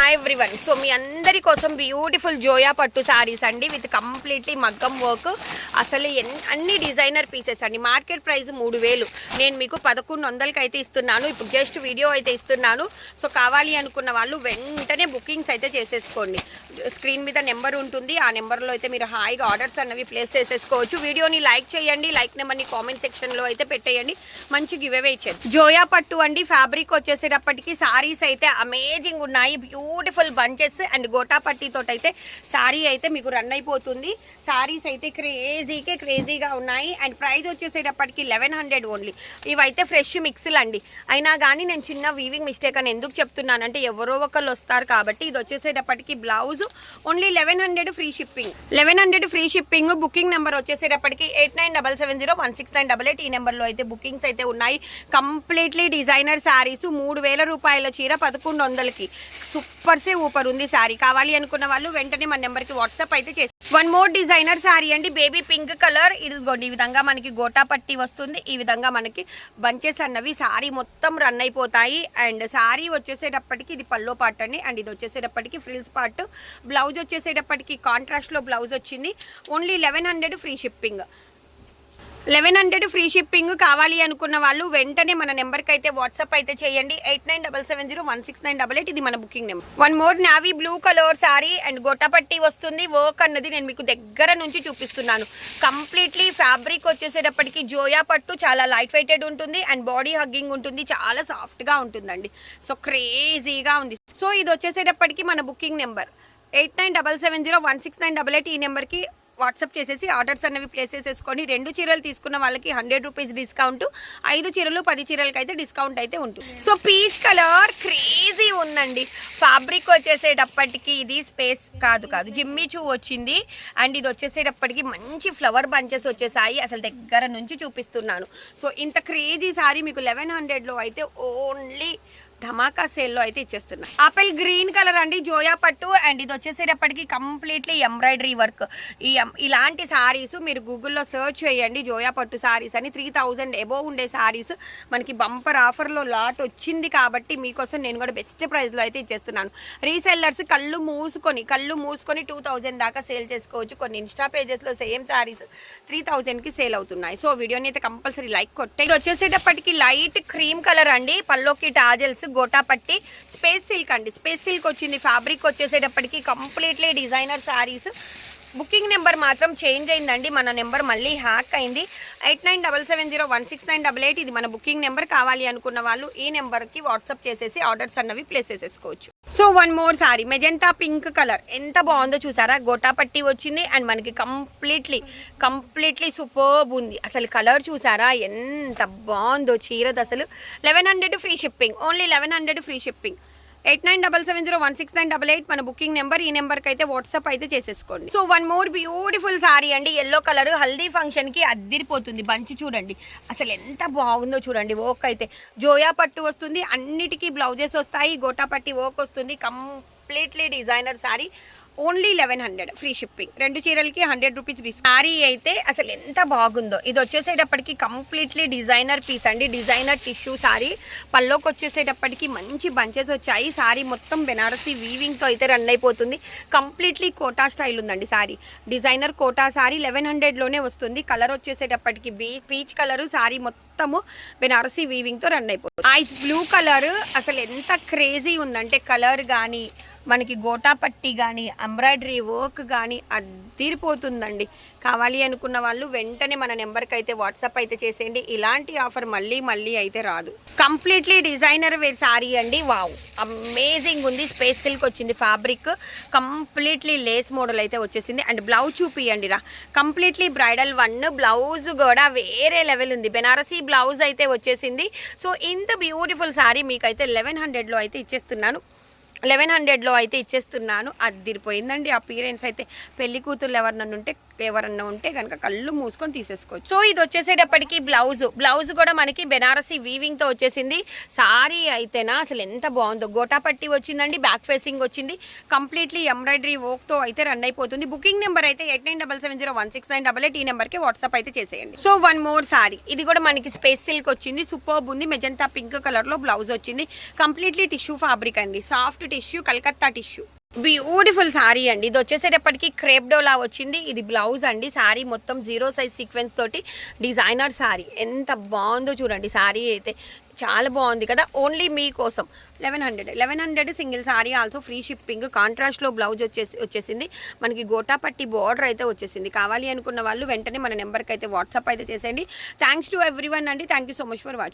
Hi everyone so మీ అందరి కోసం beautiful Zoya పట్టు సారీస్ అండి. విత్ కంప్లీట్లీ మగ్గం వర్క్ అసలు ఎన్- అన్ని డిజైనర్ పీసెస్ అండి. మార్కెట్ ప్రైస్ మూడు వేలు. నేను మీకు పదకొండు వందలకి అయితే ఇస్తున్నాను. ఇప్పుడు జస్ట్ వీడియో అయితే ఇస్తున్నాను. సో కావాలి అనుకున్న వాళ్ళు వెంటనే బుకింగ్స్ అయితే చేసేసుకోండి. స్క్రీన్ మీద నెంబర్ ఉంటుంది. ఆ నెంబర్లో అయితే మీరు హాయిగా ఆర్డర్స్ అన్నవి ప్లేస్ చేసేసుకోవచ్చు. వీడియోని లైక్ చేయండి. లైక్ నెంబర్ని కామెంట్ సెక్షన్లో అయితే పెట్టేయండి. మంచి గివ్ అవే ఇచ్చేది. జోయా పట్టు అండి. ఫ్యాబ్రిక్ వచ్చేసేటప్పటికి సారీస్ అయితే అమేజింగ్ ఉన్నాయి. బ్యూటిఫుల్ బంచెస్ అండ్ గోటా పట్టీతో అయితే సారీ అయితే మీకు రన్ అయిపోతుంది. సారీస్ అయితే క్రేజీకే క్రేజీగా ఉన్నాయి. అండ్ ప్రైస్ వచ్చేసేటప్పటికి లెవెన్ హండ్రెడ్ ఓన్లీ. ఇవైతే ఫ్రెష్ మిక్స్లు అండి. అయినా కానీ నేను చిన్న వీవింగ్ మిస్టేక్ అని ఎందుకు చెప్తున్నానంటే ఎవరో ఒకళ్ళు వస్తారు కాబట్టి ఇది వచ్చేసేటప్పటికి blouse only eleven hundred free shipping. Eleven hundred free shipping booking number వచ్చేసేటప్పటికి eight nine double seven zero one six nine double eight ఈ నెంబర్లో అయితే బుకింగ్స్ అయితే ఉన్నాయి. కంప్లీట్లీ డిజైనర్ శారీస్ మూడు వేల రూపాయల చీర పదకొండు వందలకి. సూపర్ సే ఊపర్ ఉంది శారీ కావాలి అనుకున్న వాళ్ళు వెంటనే మన నెంబర్కి వాట్సాప్ అయితే చేసి వన్ మోర్ డిజైనర్ శారీ అండి. Baby pink colour. ఇదిగోండి ఈ విధంగా మనకి గోటా పట్టి వస్తుంది. ఈ విధంగా మనకి బంచెస్ అన్నవి శారీ మొత్తం రన్ అయిపోతాయి. అండ్ శారీ వచ్చేసేటప్పటికి ఇది పల్లో పార్ట్ అండి. అండ్ ఇది వచ్చేసేటప్పటికి ఫ్రిల్స్ పార్ట్. బ్లౌజ్ వచ్చేసేటప్పటికి కాంట్రాస్ట్లో బ్లౌజ్ వచ్చింది. Only eleven hundred free shipping. Eleven hundred free shipping కావాలి అనుకున్న వాళ్ళు వెంటనే మన నెంబర్కి అయితే వాట్సాప్ అయితే చేయండి. Eight nine double seven zero one six nine double eight ఇది మన booking number. One more navy blue colour sari and గొట్టపట్టి వస్తుంది. వర్క్ అన్నది నేను మీకు దగ్గర నుంచి చూపిస్తున్నాను. కంప్లీట్లీ ఫ్యాబ్రిక్ వచ్చేసేటప్పటికి జోయా పట్టు చాలా లైట్ వెయిటెడ్ ఉంటుంది అండ్ బాడీ హగ్గింగ్ ఉంటుంది. చాలా సాఫ్ట్గా ఉంటుందండి. సో క్రేజీగా ఉంది. సో ఇది వచ్చేసేటప్పటికి మన booking number. Eight nine double seven zero one six nine double eight ఈ నెంబర్కి వాట్సాప్ చేసేసి ఆర్డర్స్ అనేవి ప్లేస్ చేసేసుకొని రెండు చీరలు తీసుకున్న వాళ్ళకి హండ్రెడ్ రూపీస్ డిస్కౌంట్ ఐదు చీరలు పది చీరలకి అయితే డిస్కౌంట్ అయితే ఉంటుంది. సో పీచ్ కలర్ క్రేజీ ఉందండి. ఫ్యాబ్రిక్ వచ్చేసేటప్పటికి ఇది స్పేస్ కాదు కాదు జిమ్మి చూ వచ్చింది. అండ్ ఇది వచ్చేసేటప్పటికి మంచి ఫ్లవర్ బంచెస్ వచ్చేసాయి. అసలు దగ్గర నుంచి చూపిస్తున్నాను. సో ఇంత క్రేజీ సారీ మీకు లెవెన్ హండ్రెడ్లో అయితే ఓన్లీ ధమాకా సేల్లో అయితే ఇచ్చేస్తున్నా. ఆపిల్ గ్రీన్ కలర్ అండి జోయా పట్టు. అండ్ ఇది వచ్చేసేటప్పటికి కంప్లీట్లీ ఎంబ్రాయిడరీ వర్క్ ఈ ఇలాంటి సారీస్ మీరు గూగుల్లో సెర్చ్ చేయండి జోయా పట్టు సారీస్ అని. త్రీ థౌజండ్ ఎబో ఉండే సారీస్ మనకి బంపర్ ఆఫర్లో లాట్ వచ్చింది కాబట్టి మీకోసం నేను కూడా బెస్ట్ ప్రైస్లో అయితే ఇచ్చేస్తున్నాను. రీసెల్లర్స్ కళ్ళు మూసుకొని కళ్ళు మూసుకొని టూ థౌజండ్ దాకా సేల్ చేసుకోవచ్చు. కొన్ని ఇన్స్టా పేజెస్లో సేమ్ సారీస్ త్రీ థౌజండ్కి సేల్ అవుతున్నాయి. సో వీడియోని అయితే కంపల్సరీ లైక్ కొట్టే ఇది వచ్చేసేటప్పటికి లైట్ క్రీమ్ కలర్ అండి. పల్లోకి tassels gota patti space silk అండి. స్పేస్ సిల్క్ వచ్చింది ఫ్యాబ్రిక్ వచ్చేసేటప్పటికి completely designer saris. Booking number మాత్రం చేంజ్ అయిందండి మన నెంబర్ మళ్ళీ హ్యాక్ అయింది. Eight nine double seven zero one six nine double eight ఇది మన బుకింగ్ నెంబర్ కావాలి అనుకున్న వాళ్ళు ఈ నెంబర్కి వాట్సాప్ చేసేసి ఆర్డర్స్ అన్నవి ప్లేస్ చేసేసుకోవచ్చు. So one more sari magenta pink colour ఎంత బాగుందో చూసారా? గోటా పట్టి వచ్చింది అండ్ మనకి కంప్లీట్లీ కంప్లీట్లీ సూపర్బ్ ఉంది. అసలు కలర్ చూసారా? ఎంత బాగుందో చీరది అసలు. Eleven hundred free shipping only eleven hundred free shipping eight nine double seven zero one six nine double eight మన బుకింగ్ నెంబర్ ఈ నెంబర్కి అయితే వాట్సాప్ అయితే చేసేసుకోండి. So one more beautiful sari అండి. ఎల్లో కలర్ హల్దీ ఫంక్షన్కి అద్దిరిపోతుంది. బంచి చూడండి. అసలు ఎంత బాగుందో చూడండి. వర్క్ అయితే జోయా పట్టు వస్తుంది. అన్నిటికీ బ్లౌజెస్ వస్తాయి. గోటా పట్టి వర్క్ వస్తుంది. Completely designer sari. Only eleven hundred free shipping. రెండు చీరలకి హండ్రెడ్ రూపీస్ రిస్క్ సారీ అయితే అసలు ఎంత బాగుందో. ఇది వచ్చేసేటప్పటికి కంప్లీట్లీ డిజైనర్ పీస్ అండి. Designer tissue sari. పల్లోకి వచ్చేసేటప్పటికి మంచి బంచెస్ వచ్చాయి. సారీ మొత్తం బెనారసీ వీవింగ్తో అయితే రన్ అయిపోతుంది. కంప్లీట్లీ కోటా స్టైల్ ఉందండి సారీ. డిజైనర్ కోటా సారీ లెవెన్ హండ్రెడ్లోనే వస్తుంది. కలర్ వచ్చేసేటప్పటికి బీ పీచ్ కలర్ సారీ మొత్తము బెనారసీ వీవింగ్తో రన్ అయిపోతుంది. ఐస్ బ్లూ కలర్ అసలు ఎంత క్రేజీ ఉందంటే కలర్ కానీ మనకి గోటా పట్టి కానీ ఎంబ్రాయిడరీ వర్క్ కానీ తీరిపోతుందండి. కావాలి అనుకున్న వాళ్ళు వెంటనే మన నెంబర్కి అయితే వాట్సాప్ అయితే చేసేయండి. ఇలాంటి ఆఫర్ మళ్ళీ మళ్ళీ అయితే రాదు. కంప్లీట్లీ డిజైనర్ వేర్ సారీ అండి. వావ్! అమేజింగ్ ఉంది. స్పేస్ సిల్క్ వచ్చింది ఫ్యాబ్రిక్. కంప్లీట్లీ లేస్ మోడల్ అయితే వచ్చేసింది. అండ్ బ్లౌజ్ చూపియండి రా. Completely bridal one. బ్లౌజ్ కూడా వేరే లెవెల్ ఉంది. బెనారసీ బ్లౌజ్ అయితే వచ్చేసింది. సో ఇంత బ్యూటిఫుల్ సారీ మీకైతే లెవెన్ హండ్రెడ్లో అయితే ఇచ్చేస్తున్నాను. లెవెన్ హండ్రెడ్లో అయితే ఇచ్చేస్తున్నాను. అదిరిపోయిందండి అపీరెన్స్ అయితే పెళ్ళి కూతుర్లు ఎవరినన్నా ఉంటే ఎవరన్నా ఉంటే కనుక కళ్ళు మూసుకొని తీసేసుకోవచ్చు. సో ఇది వచ్చేసేటప్పటికి బ్లౌజ్. బ్లౌజ్ కూడా మనకి బెనారసీ వీవింగ్తో వచ్చేసింది. సారీ అయితేనా అసలు ఎంత బాగుందో. గోటా పట్టి వచ్చిందండి బ్యాక్ ఫేసింగ్ వచ్చింది. కంప్లీట్లీ ఎంబ్రాయిడరీ వర్క్తో అయితే రన్ అయిపోతుంది. బుకింగ్ నెంబర్ అయితే eight nine double seven zero one six nine double eight ఈ నెంబర్కి వాట్సాప్ అయితే చేసేయండి. So one more sari. ఇది కూడా మనకి స్పేస్ సిల్క్ వచ్చింది. సూపర్బ్ ఉంది. మెజంతా పింక్ కలర్లో బ్లౌజ్ వచ్చింది. కంప్లీట్లీ టిష్యూ ఫ్యాబ్రిక్ అండి. Soft tissue Calcutta tissue. Beautiful sari అండి. ఇది వచ్చేసేటప్పటికి క్రేప్ డోలా వచ్చింది. ఇది బ్లౌజ్ అండి. సారీ మొత్తం జీరో సైజ్ సీక్వెన్స్ తోటి డిజైనర్ సారీ ఎంత బాగుందో చూడండి సారీ అయితే. చాలా బాగుంది కదా. ఓన్లీ మీకోసం eleven hundred eleven hundred single sari also free shipping కాంట్రాస్ట్లో బ్లౌజ్ వచ్చేసి వచ్చేసింది. మనకి గోటాపట్టి బార్డర్ అయితే వచ్చేసింది. కావాలి అనుకున్న వాళ్ళు వెంటనే మన నెంబర్కి అయితే వాట్సాప్ అయితే చేసేయండి. థ్యాంక్స్ టు ఎవ్రీ అండి. Thank you so much for watching